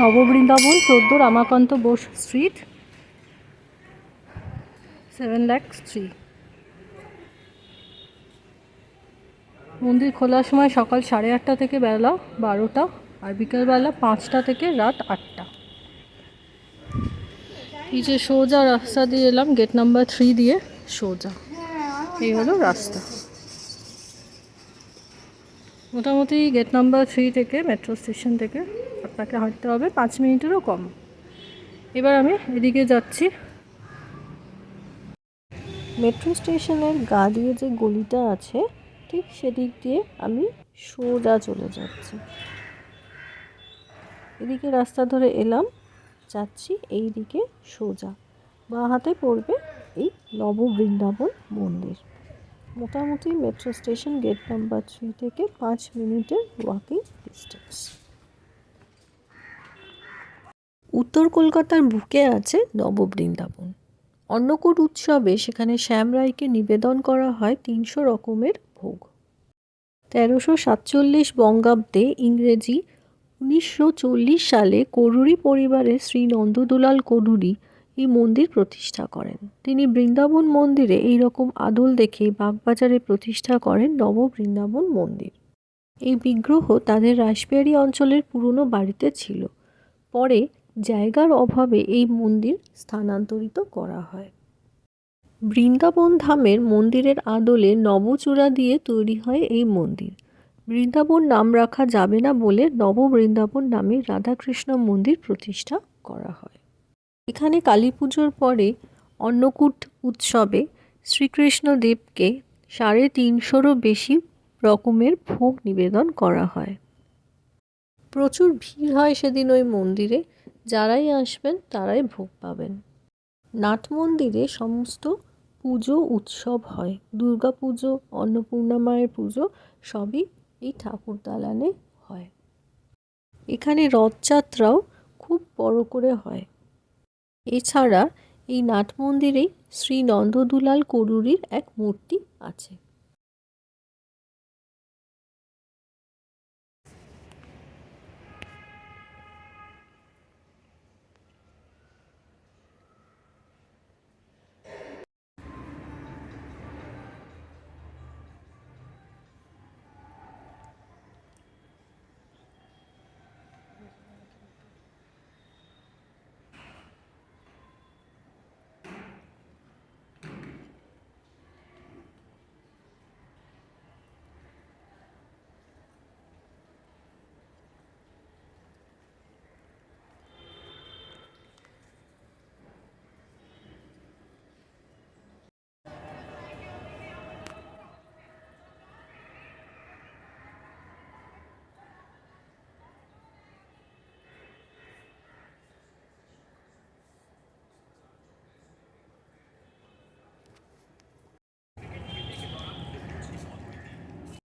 নববৃন্দাবন চোদ্দ Ramakanta Bose street seven lax three মন্দির খোলার সময় সকাল সাড়ে আটটা থেকে বেলা বারোটা আর বিকেলবেলা পাঁচটা থেকে রাত আটটা। এই যে সোজা রাস্তা দিয়ে এলাম গেট নাম্বার থ্রি দিয়ে সোজা। এই হলো রাস্তা। মোটামুটি গেট নাম্বার থ্রি থেকে মেট্রো স্টেশন থেকে আপনাকে হাঁটতে হবে, পাঁচ মিনিটেরও কম। এবার আমি এদিকে যাচ্ছি। মেট্রো স্টেশনের গা দিয়ে যে গলিটা আছে, ঠিক সেদিক দিয়ে আমি সোজা চলে যাচ্ছি। এদিকে রাস্তা ধরে এলাম, যাচ্ছি এই দিকে সোজা। বাঁ হাতে পড়বে এই নববৃন্দাবন মন্দির। মোটামুটি metro station gate number three থেকে পাঁচ মিনিটের ওয়াকিং ডিস্টেন্স উত্তর কলকাতার বুকে আছে নববৃন্দাবন। অন্নকূট উৎসবে সেখানে শ্যামরায়কে নিবেদন করা হয় তিনশো রকমের ভোগ। তেরোশো সাতচল্লিশ বঙ্গাব্দে ইংরেজি, উনিশশো চল্লিশ সালে করুরি পরিবারের শ্রী নন্দদুলাল করুরি এই মন্দির প্রতিষ্ঠা করেন। তিনি বৃন্দাবন মন্দিরে এই রকম আদল দেখে বাগবাজারে প্রতিষ্ঠা করেন নববৃন্দাবন মন্দির। এই বিগ্রহ তাদের রাসবিহারী অঞ্চলের পুরনো বাড়িতে ছিল। পরে জায়গার অভাবে এই মন্দির স্থানান্তরিত করা হয়। বৃন্দাবন ধামের মন্দিরের আদলে নবচূড়া দিয়ে তৈরি হয় এই মন্দির। বৃন্দাবন নাম রাখা যাবে না বলে নববৃন্দাবন নামে রাধাকৃষ্ণ মন্দির প্রতিষ্ঠা করা হয়। এখানে কালী পুজোর পরে অন্নকূট উৎসবে শ্রীকৃষ্ণদেবকে সাড়ে তিনশোরও বেশি রকমের ভোগ নিবেদন করা হয়। প্রচুর ভিড় হয় সেদিন ওই মন্দিরে। যারাই আসবেন, তারাই ভোগ পাবেন। নাট মন্দিরে সমস্ত পুজো উৎসব হয়। দুর্গা পুজো অন্নপূর্ণা মায়ের পুজো সবই এই ঠাকুর দালানে হয়। এখানে রথযাত্রাও খুব বড় করে হয়। এছাড়া এই নাট মন্দিরেই শ্রী নন্দদুলাল করুরির এক মূর্তি আছে।